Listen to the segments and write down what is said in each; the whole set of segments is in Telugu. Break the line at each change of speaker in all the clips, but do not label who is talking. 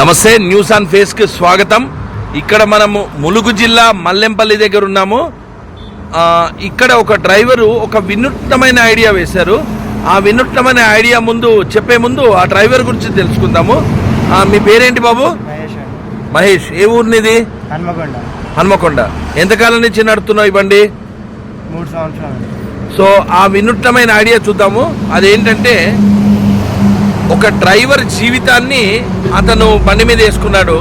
నమస్తే న్యూస్ ఆన్ ఫేస్కి స్వాగతం. ఇక్కడ మనము ములుగు జిల్లా మల్లెంపల్లి దగ్గర ఉన్నాము. ఇక్కడ ఒక డ్రైవరు ఒక వినూత్నమైన ఐడియా వేశారు. ఆ వినూత్నమైన ఐడియా ముందు చెప్పే ముందు ఆ డ్రైవర్ గురించి తెలుసుకుందాము. మీ పేరేంటి బాబు?
మహేష్
ఏ ఊరినిది?
హన్మకొండ.
హన్మకొండ. ఎంతకాలం నుంచి నడుతున్నావు
మూడు సంవత్సరాలు.
సో ఆ వినూత్నమైన ఐడియా చూద్దాము. అదేంటంటే ఒక డ్రైవర్ జీవితాన్ని అతను బండి మీద వేసుకున్నాడు.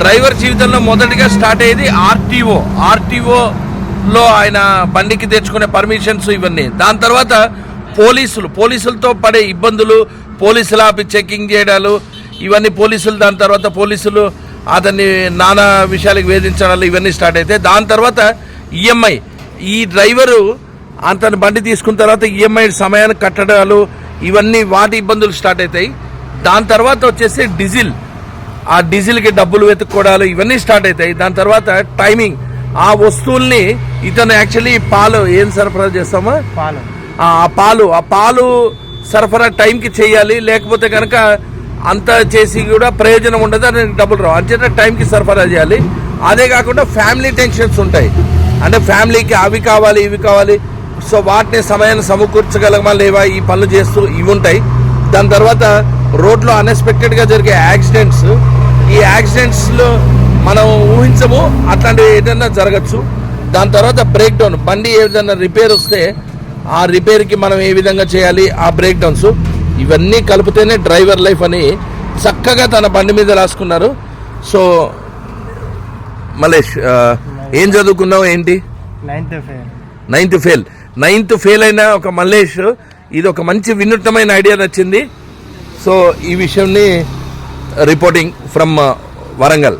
డ్రైవర్ జీవితంలో మొదటిగా స్టార్ట్ అయ్యేది ఆర్టీఓ. ఆర్టీఓలో ఆయన బండికి తెచ్చుకునే పర్మిషన్స్ ఇవన్నీ. దాని తర్వాత పోలీసులు. పోలీసులతో పడే ఇబ్బందులు పోలీసులు ఆపి చెకింగ్ చేయడాలు ఇవన్నీ పోలీసులు దాని తర్వాత పోలీసులు అతన్ని నానా విషయాలకు వేధించడాలు ఇవన్నీ స్టార్ట్ అయితే దాని తర్వాత ఈఎంఐ. ఈ డ్రైవరు అతను బండి తీసుకున్న తర్వాత ఈఎంఐ సమయానికి కట్టడాలు ఇవన్నీ వాటి ఇబ్బందులు స్టార్ట్ అవుతాయి. దాని తర్వాత వచ్చేసి డీజిల్. ఆ డీజిల్కి డబ్బులు వెతుక్కోవడాలు ఇవన్నీ స్టార్ట్ అవుతాయి. దాని తర్వాత టైమింగ్. ఆ వస్తువుల్ని ఇతను యాక్చువల్లీ పాలు ఏం సరఫరా చేస్తామా?
పాలు.
ఆ పాలు. ఆ పాలు సరఫరా టైంకి చేయాలి. లేకపోతే కనుక అంత చేసి కూడా ప్రయోజనం ఉండదు అని డబ్బులు రావు. అంచేత టైంకి సరఫరా చేయాలి. అదే కాకుండా ఫ్యామిలీ టెన్షన్స్ ఉంటాయి. అంటే ఫ్యామిలీకి అవి కావాలి ఇవి కావాలి. సో వాటిని సమయాన్ని సమకూర్చగలమా లేవా ఈ పనులు చేస్తూ ఇవి ఉంటాయి. దాని తర్వాత రోడ్లో అన్ఎక్స్పెక్టెడ్గా జరిగే యాక్సిడెంట్స్. ఈ యాక్సిడెంట్స్లో మనం ఊహించము అట్లాంటివి ఏదైనా జరగచ్చు. దాని తర్వాత బ్రేక్ డౌన్ బండి ఏదైనా రిపేర్ వస్తే ఆ రిపేర్కి మనం ఏ విధంగా చేయాలి ఆ బ్రేక్ డౌన్స్. ఇవన్నీ కలిపితేనే డ్రైవర్ లైఫ్ అని చక్కగా తన బండి మీద రాసుకున్నారు. సో మలేష్ ఏం చదువుకున్నావు ఏంటి?
Ninth fail
ninth fail. Ninth fail అయిన ఒక మల్లేష్ ఇది ఒక మంచి వినూత్నమైన ఐడియా నచ్చింది. సో ఈ విషయంని రిపోర్టింగ్ ఫ్రమ్ వరంగల్.